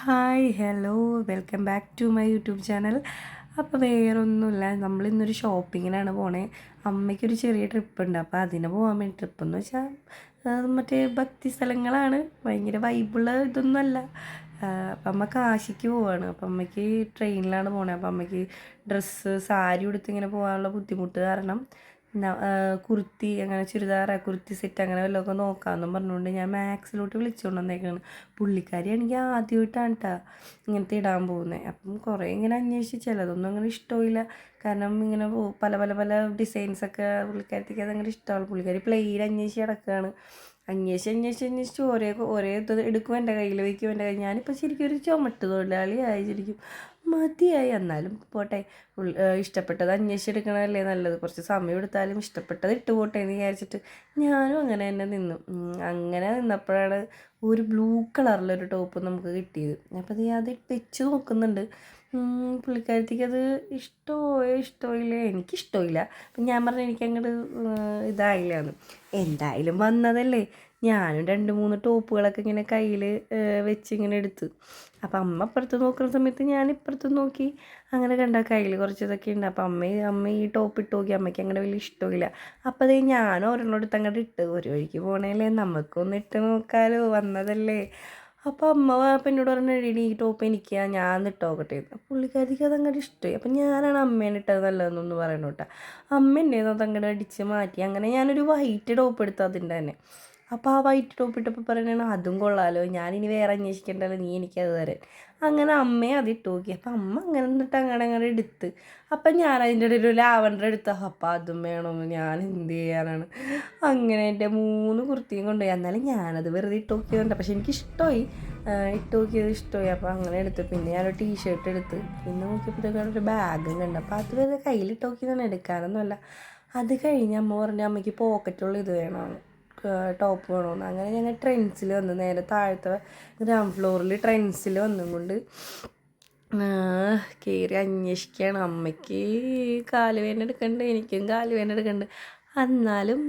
Hi hello welcome back to my YouTube channel. അപ്പോൾ വേറൊന്നുമില്ല നമ്മൾ ഇന്നൊരു ഷോപ്പിങ്ങിനാണ് പോണേ. അമ്മയ്ക്കൊരു ചെറിയ ട്രിപ്പ് ഉണ്ട് അപ്പോൾ അതിന് പോകാൻ വേണ്ടി ട്രിപ്പ് എന്ന് വെച്ചാൽ മറ്റേ ഭക്തി സ്ഥലങ്ങളാണ്. ഭയങ്കര വൈബുള്ള ഇതൊന്നുമല്ല. അപ്പം അമ്മ കാശിക്ക് പോവാണ്. അപ്പം അമ്മയ്ക്ക് ട്രെയിനിലാണ് പോണേ. അപ്പം അമ്മയ്ക്ക് ഡ്രസ്സ് സാരി ഉടുത്ത് ഇങ്ങനെ പോകാനുള്ള ബുദ്ധിമുട്ട് കാരണം കുർത്തി അങ്ങനെ ചുരിദാറ കുർത്തി സെറ്റ് അങ്ങനെ വല്ലതൊക്കെ നോക്കാമെന്നും പറഞ്ഞുകൊണ്ട് ഞാൻ മാക്സിലോട്ട് വിളിച്ചുകൊണ്ട് വന്നേക്കാണ് പുള്ളിക്കാരി എനിക്ക് ആദ്യമായിട്ടാണ് കേട്ടോ ഇങ്ങനത്തെ ഇടാൻ പോകുന്നത് അപ്പം കുറേ ഇങ്ങനെ അന്വേഷിച്ച് ചിലതൊന്നും അങ്ങനെ ഇഷ്ടമില്ല കാരണം ഇങ്ങനെ പല പല പല ഡിസൈൻസൊക്കെ പുള്ളിക്കാരത്തേക്ക് അങ്ങനെ ഇഷ്ടമാണ്. പുള്ളിക്കാരി പ്ലെയിൻ അന്വേഷിച്ച് കിടക്കുകയാണ് അന്വേഷിച്ച് അന്വേഷിച്ച് അന്വേഷിച്ച് ഒരേ ഒരേ ഇത് എടുക്കും എന്റെ കയ്യിൽ വയ്ക്കും എന്റെ കയ്യിൽ ഞാനിപ്പോൾ ശരിക്കും ഒരു ചുമട്ട് തൊഴിലാളിയായി ശരിക്കും. മതിയായി. എന്നാലും പോട്ടെ. ഇഷ്ടപ്പെട്ടത് അന്വേഷിച്ചെടുക്കണമല്ലേ നല്ലത്. കുറച്ച് സമയം എടുത്താലും ഇഷ്ടപ്പെട്ടത് ഇട്ട് പോട്ടെ എന്ന് വിചാരിച്ചിട്ട് ഞാനും അങ്ങനെ തന്നെ നിന്നു. അങ്ങനെ നിന്നപ്പോഴാണ് ഒരു ബ്ലൂ കളറിലൊരു ടോപ്പ് നമുക്ക് കിട്ടിയത്. അപ്പോൾ അത് അത് വെച്ച് നോക്കുന്നുണ്ട്. പുള്ളിക്കാരത്തേക്ക് അത് ഇഷ്ടമോ ഇഷ്ടമില്ല എനിക്കിഷ്ടമില്ല അപ്പം ഞാൻ പറഞ്ഞു എനിക്ക് അങ്ങോട്ട് ഇതായില്ല എന്തായാലും വന്നതല്ലേ. ഞാനും രണ്ട് മൂന്ന് ടോപ്പുകളൊക്കെ ഇങ്ങനെ കയ്യിൽ വെച്ച് ഇങ്ങനെ എടുത്ത്. അപ്പം അമ്മ അപ്പുറത്ത് നോക്കുന്ന സമയത്ത് ഞാൻ ഇപ്പുറത്ത് നോക്കി അങ്ങനെ കണ്ട കയ്യിൽ കുറച്ച് ഇതൊക്കെ ഉണ്ട്. അപ്പം അമ്മ അമ്മ ഈ ടോപ്പ് ഇട്ട് നോക്കി. അമ്മയ്ക്ക് അങ്ങനെ വലിയ ഇഷ്ടമില്ല. അപ്പം അതേ ഞാൻ ഒരെണ്ണം എടുത്ത് അങ്ങോട്ട് ഇട്ട് ഒരു വഴിക്ക് പോണേലേ നമുക്കൊന്ന് ഇട്ട് നോക്കാലോ വന്നതല്ലേ. അപ്പോൾ അമ്മ അപ്പം എന്നോട് പറഞ്ഞു ഈ ടോപ്പ് എനിക്ക് ഞാൻ ഇട്ട് നോക്കട്ടെ. പുള്ളിക്കാരിക്ക് അത് അങ്ങോട്ട് ഇഷ്ടമായി. അപ്പം ഞാനാണ് അമ്മേനെ ഇട്ടത് നല്ലതെന്നൊന്ന് പറയണോട്ടാ. അമ്മ എന്നെ അടിച്ച് മാറ്റി. അങ്ങനെ ഞാനൊരു വൈറ്റ് ടോപ്പ് എടുത്തു അതിന്റെ തന്നെ. അപ്പോൾ ആ വൈറ്റ് ടോപ്പ് ഇട്ടപ്പോൾ പറയണ അതും കൊള്ളാലോ ഞാനിനി വേറെ അന്വേഷിക്കേണ്ടല്ലോ നീ എനിക്കത് തരാൻ. അങ്ങനെ അമ്മയെ അത് ഇട്ട് നോക്കി. അപ്പം അമ്മ അങ്ങനെ എന്നിട്ട് അങ്ങനെ അങ്ങനെ എടുത്ത്. അപ്പം ഞാൻ അതിന്റെ ഇടയിൽ ഒരു ലാവണ്ടർ എടുത്ത അപ്പം അതും വേണമെന്ന് ഞാൻ എന്ത് ചെയ്യാനാണ്? അങ്ങനെ എന്റെ മൂന്ന് കുർത്തിയും കൊണ്ടുപോയി. എന്നാലും ഞാനത് വെറുതെ ഇട്ട് നോക്കിയതുണ്ട് പക്ഷെ എനിക്ക് ഇഷ്ടമായി ഇട്ട് നോക്കിയത് ഇഷ്ടമായി അപ്പോൾ അങ്ങനെ എടുത്തു. പിന്നെ ഞാനൊരു ടീഷർട്ട് എടുത്ത്. പിന്നെ നോക്കിയപ്പോഴത്തേക്കാണ് ഒരു ബാഗും കണ്ടു. അപ്പോൾ അത് വെറുതെ കയ്യിലിട്ട് നോക്കിയതാണ്. എടുക്കാനൊന്നുമല്ല. അത് കഴിഞ്ഞ് അമ്മ പറഞ്ഞു അമ്മയ്ക്ക് പോക്കറ്റുള്ള ഇത് വേണമെന്ന് ടോപ്പ് വേണമെന്ന് അങ്ങനെ ഞങ്ങൾ ട്രെൻഡ്സിൽ വന്നു. നേരെ താഴത്തെ ഗ്രൗണ്ട് ഫ്ലോറിൽ ട്രെൻഡ്സിൽ വന്നുകൊണ്ട് കയറി അന്വേഷിക്കുകയാണ് അമ്മയ്ക്ക് കാലുവേന എടുക്കണ്ട് എനിക്കും കാലുവേന എടുക്കണ്ട്. എന്നാലും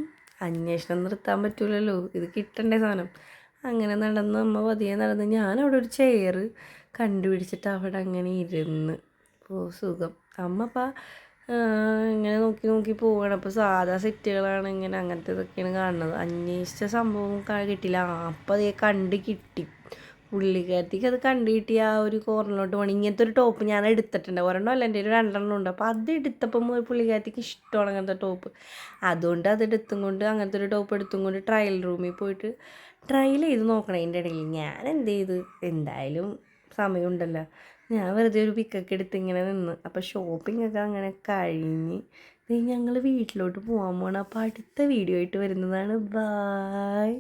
അന്വേഷണം നിർത്താൻ പറ്റൂലല്ലോ. ഇത് കിട്ടണ്ടേ സാധനം. അങ്ങനെ നടന്ന് അമ്മ പതിയെ നടന്ന് ഞാനവിടെ ഒരു ചെയർ കണ്ടുപിടിച്ചിട്ട് അവിടെ അങ്ങനെ ഇരുന്ന്. ഓ സുഖം. അമ്മ അപ്പം ഇങ്ങനെ നോക്കി നോക്കി പോവുകയാണ് അപ്പോൾ സാധാ സെറ്റുകളാണ് ഇങ്ങനെ അങ്ങനത്തെ ഇതൊക്കെയാണ് കാണുന്നത്. അന്വേഷിച്ച സംഭവം കിട്ടില്ല അപ്പോൾ അതേ കണ്ട് കിട്ടി. പുള്ളിക്കാരത്തേക്ക് അത് കണ്ടു കിട്ടി. ആ ഒരു കോർണറിലോട്ട് പോകണം ഇങ്ങനത്തെ ഒരു ടോപ്പ് ഞാൻ എടുത്തിട്ടുണ്ട്. ഒരെണ്ണം അല്ല എന്റെ ഒരു രണ്ടെണ്ണം ഉണ്ട്. അപ്പോൾ അത് എടുത്തപ്പം ഒരു പുള്ളിക്കാരത്തേക്ക് ഇഷ്ടമാണ് അങ്ങനത്തെ ടോപ്പ്. അതുകൊണ്ട് അത് എടുത്തും കൊണ്ട് അങ്ങനത്തെ ഒരു ടോപ്പ് എടുത്തും കൊണ്ട് ട്രയൽ റൂമിൽ പോയിട്ട് ട്രയൽ ചെയ്ത് നോക്കണം. അതിന്റെ ഇടയിൽ ഞാൻ എന്ത് ചെയ്ത്? എന്തായാലും സമയമുണ്ടല്ലോ. ഞാൻ വെറുതെ ഒരു പിക്കൊക്കെ എടുത്ത് ഇങ്ങനെ നിന്ന്. അപ്പോൾ ഷോപ്പിംഗ് ഒക്കെ അങ്ങനെ കഴിഞ്ഞ് ഞങ്ങൾ വീട്ടിലോട്ട് പോകാൻ പോകണം അപ്പോൾ അടുത്ത വീഡിയോ ആയിട്ട് വരുന്നതാണ്. ബായ്